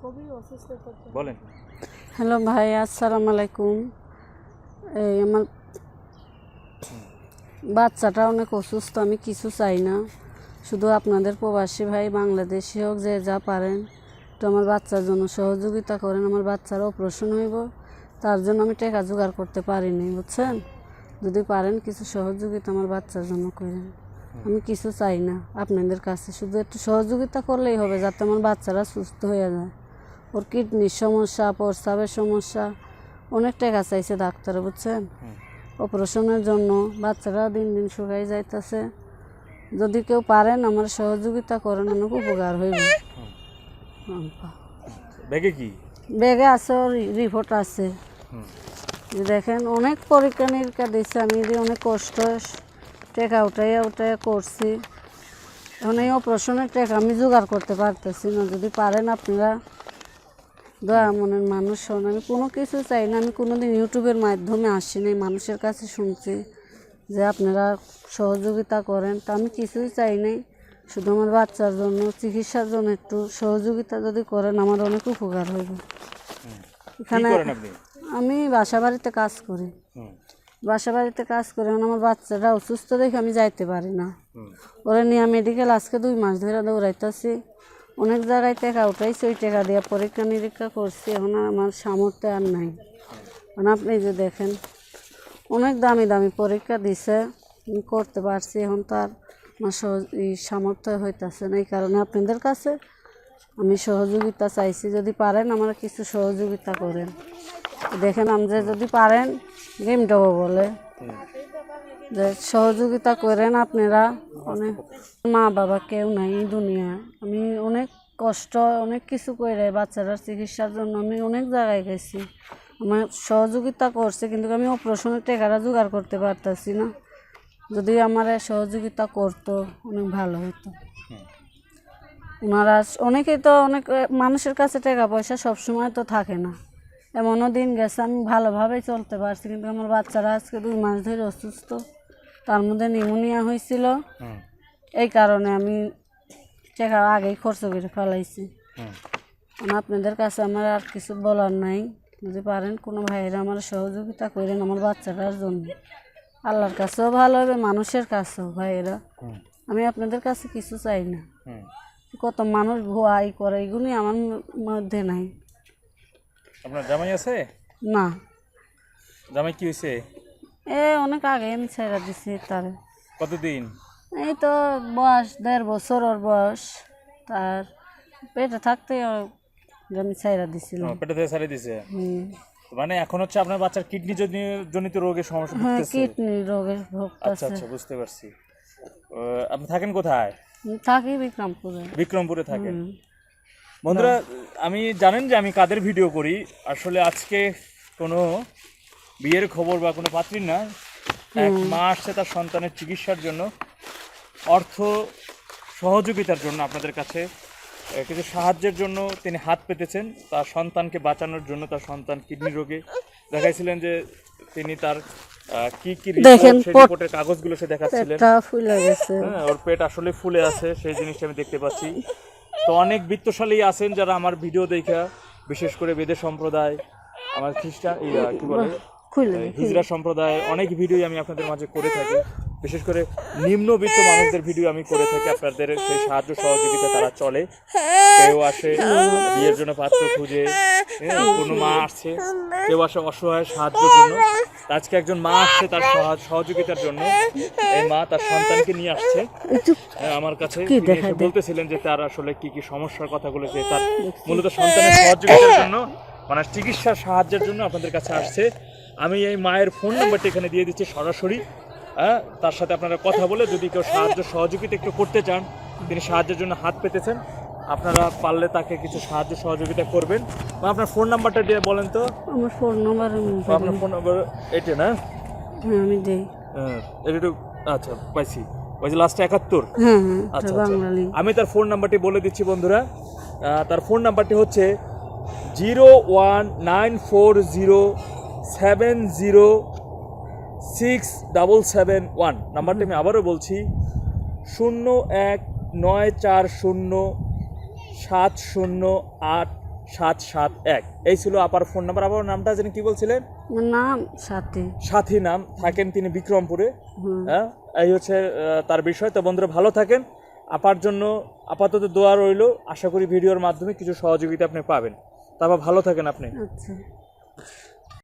খুবই বলেন। হ্যালো ভাই আসসালামু আলাইকুম। এই আমার বাচ্চাটা অনেক অসুস্থ আমি কিছু চাই না। শুধু আপনাদের প্রবাসী ভাই বাংলাদেশি হোক যে যা পারেন তো আমার বাচ্চার জন্য সহযোগিতা করেন। আমার বাচ্চার অপারেশন হইব তার জন্য আমি টাকা জোগাড় করতে পারিনি বুঝছেন? যদি পারেন কিছু সহযোগিতা আমার বাচ্চার জন্য করেন। আমি কিছু চাই না আপনাদের কাছে শুধু একটু সহযোগিতা করলেই হবে যাতে আমার বাচ্চারা সুস্থ হয়ে যায়। ওর কিডনির সমস্যা প্রস্রাবের সমস্যা অনেক টাকা চাইছে ডাক্তার বুঝছেন? অপারেশনের জন্য বাচ্চারা দিন দিন শুকাই যাইতেছে। যদি কেউ পারেন আমার সহযোগিতা করেন অনেক উপকার হইব। ব্যাগে কি? ব্যাগে আছে ওর রিপোর্ট আছে। দেখেন অনেক পরীক্ষা নিরীক্ষা দিচ্ছে আমি যে অনেক কষ্ট টাকা উঠাইয়া উঠাইয়া করছি। এখন এই অপারেশনের টাকা আমি জোগাড় করতে পারতেছি না যদি পারেন আপনারা দয়া মনের মানুষ হন। আমি কোনো কিছু চাই না আমি কোনোদিন ইউটিউবের মাধ্যমে আসিনি মানুষের কাছে শুনছি যে আপনারা সহযোগিতা করেন। তা আমি কিছুই চাই নাই শুধু আমার বাচ্চার জন্য চিকিৎসার জন্য একটু সহযোগিতা যদি করেন আমার অনেক উপকার হইব। এখানে আমি বাসা বাড়িতে কাজ করি। বাসা বাড়িতে কাজ করি এখন আমার বাচ্চাটা অসুস্থ দেখে আমি যাইতে পারি না। ওরা নিয়ে মেডিকেল আজকে দুই মাস ধরে দৌড়াইতেছি। অনেক জায়গায় টাকা উঠাইছি, ওই টাকা দিয়ে পরীক্ষা নিরীক্ষা করছি, এখন আমার সামর্থ্য আর নাই। এখন আপনি যে দেখেন, অনেক দামি দামি পরীক্ষা দিছে করতে পারছি, এখন তো আর আমার সহজ সামর্থ্য হইতেছে না। এই কারণে আপনাদের কাছে আমি সহযোগিতা চাইছি, যদি পারেন আমার কিছু সহযোগিতা করেন। দেখেন আমরা যদি পারেন গেম ডবো বলে। যে সহযোগিতা করেন আপনারা, অনেক মা বাবা কেউ নাই এই দুনিয়ায় আমি অনেক কষ্ট, অনেক কিছু করে বাচ্চারা চিকিৎসার জন্য আমি অনেক জায়গায় গেছি। আমার সহযোগিতা করছে, কিন্তু আমি অপারেশনের টাকাটা জোগাড় করতে পারতাছি না। যদি আমার সহযোগিতা করতো, অনেক ভালো হতো। ওনারা অনেকেই তো অনেক মানুষের কাছে টাকা পয়সা সবসময় তো থাকে না। এমনও দিন গেছে, আমি ভালোভাবেই চলতে পারছি, কিন্তু আমার বাচ্চারা আজকে দুই মাস ধরে অসুস্থ। তার মধ্যে নিউমোনিয়া হয়েছিল। এই কারণে আমি টাকা আগেই খরচ করে ফেলাইছি। হুম। আপনাদের কাছে আমার আর কিছু বলার নাই। যদি পারেন কোনো ভাইয়েরা আমার সহযোগিতা করেন আমার বাচ্চাটার জন্য। আল্লাহর কাছেও ভালো হবে মানুষের কাছেও ভাইয়েরা। আমি আপনাদের কাছে কিছু চাই না। কত মানুষ ভুয়াই করে এগুলি আমার মধ্যে নাই। আপনার জামাই আছে? না। জামাই কি হয়েছে এ অনেক আগে আমি ছেড়ে দিছি তারে। কতদিন? এই তো বয়স দেড় বছর ওর বয়স। তার পেটে থাকতে আমি ছেড়ে দিছিলাম পেটে থেকে সারিয়ে দিছে? মানে এখন হচ্ছে আপনার বাচ্চার কিডনি জনিত রোগের সমস্যা হ্যাঁ কিডনি রোগে আচ্ছা ভুগতেছে। আচ্ছা বুঝতে পারছি। আপনি থাকেন কোথায়? থাকি বিক্রমপুরে। বিক্রমপুরে থাকেন। বন্ধুরা আমি জানেন যে আমি কাদের ভিডিও করি। আসলে আজকে কোনো বিয়ের খবর বা কোনো পাত্রীর না। এক মা আসছে তার সন্তানের চিকিৎসার জন্য। অর্থ সহযোগিতার জন্য আপনাদের কাছে। কিছু সাহায্যের জন্য তিনি হাত পেতেছেন। তার সন্তানকে বাঁচানোর জন্য তার সন্তান কিডনি রোগে দেখাইছিলেন যে তিনি তার কি কি রিপোর্টের কাগজগুলো সে দেখাচ্ছিলেন। হ্যাঁ ওর পেট আসলে ফুলে আছে সেই জিনিসটা আমি দেখতে পাচ্ছি। তো অনেক বৃত্তশালী আছেন যারা আমার ভিডিও দেখা বিশেষ করে বেদে সম্প্রদায় আমার খ্রিস্টান কি বলে? হিজরা সম্প্রদায় অনেক ভিডিও আমি আপনাদের মাঝে করে থাকি। বিশেষ করে নিম্নবিত্ত মানুষদের ভিডিও আমি করে থাকি। আপনাদের সেই সাহায্য সহযোগিতা তারা চলে। কেউ আসে বিয়ের জন্য পাত্র খুঁজে কোনো মা আসছে কেউ আসে অসহায় সাহায্যের জন্য। আজকে একজন মা আসছে তার সহা- সহযোগিতার জন্য। এই মা তার সন্তানকে নিয়ে আসছে। আমার কাছে বলতেছিলেন যে তার আসলে কি কি সমস্যার কথাগুলো যে তার মূলত সন্তানের সহযোগিতার জন্য মানে চিকিৎসার সাহায্যের জন্য আপনাদের কাছে আসছে। আমি এই মায়ের ফোন নাম্বারটা এখানে দিয়ে দিচ্ছি সরাসরি। হ্যাঁ তার সাথে আপনারা কথা বলে যদি কেউ সাহায্য সহযোগিতা একটু করতে চান তিনি সাহায্যের জন্য হাত পেতেছেন। আপনারা পারলে তাকে কিছু সাহায্য সহযোগিতা করবেন। বা আপনার ফোন নাম্বারটা দিয়ে বলেন তো। আমার ফোন নাম্বার আপনার ফোন নাম্বার এটা না? হ্যাঁ আমি দিই। হ্যাঁ এটা একটু আচ্ছা পাইছি। ওই যে লাস্টে একাত্তর। হ্যাঁ হ্যাঁ আচ্ছা, আচ্ছা। আমি তার ফোন নাম্বারটি বলে দিচ্ছি বন্ধুরা। তার ফোন নাম্বারটি হচ্ছে zero one nine four zero seven zero six double seven one নাম্বারটি আমি আবারও বলছি শূন্য এক নয় চার শূন্য সাত শূন্য আট সাত সাত এক। এই ছিল আপার ফোন নাম্বার আবার নামটা যেন কি বলছিলেন? নাম সাথী। সাথী নাম থাকেন তিনি বিক্রমপুরে। হ্যাঁ এই হচ্ছে তার বিষয়। তো বন্ধুরা ভালো থাকেন। আপার জন্য আপাতত দোয়া রইল। আশা করি ভিডিওর মাধ্যমে কিছু সহযোগিতা আপনি পাবেন। তারপর ভালো থাকেন আপনি। আচ্ছা।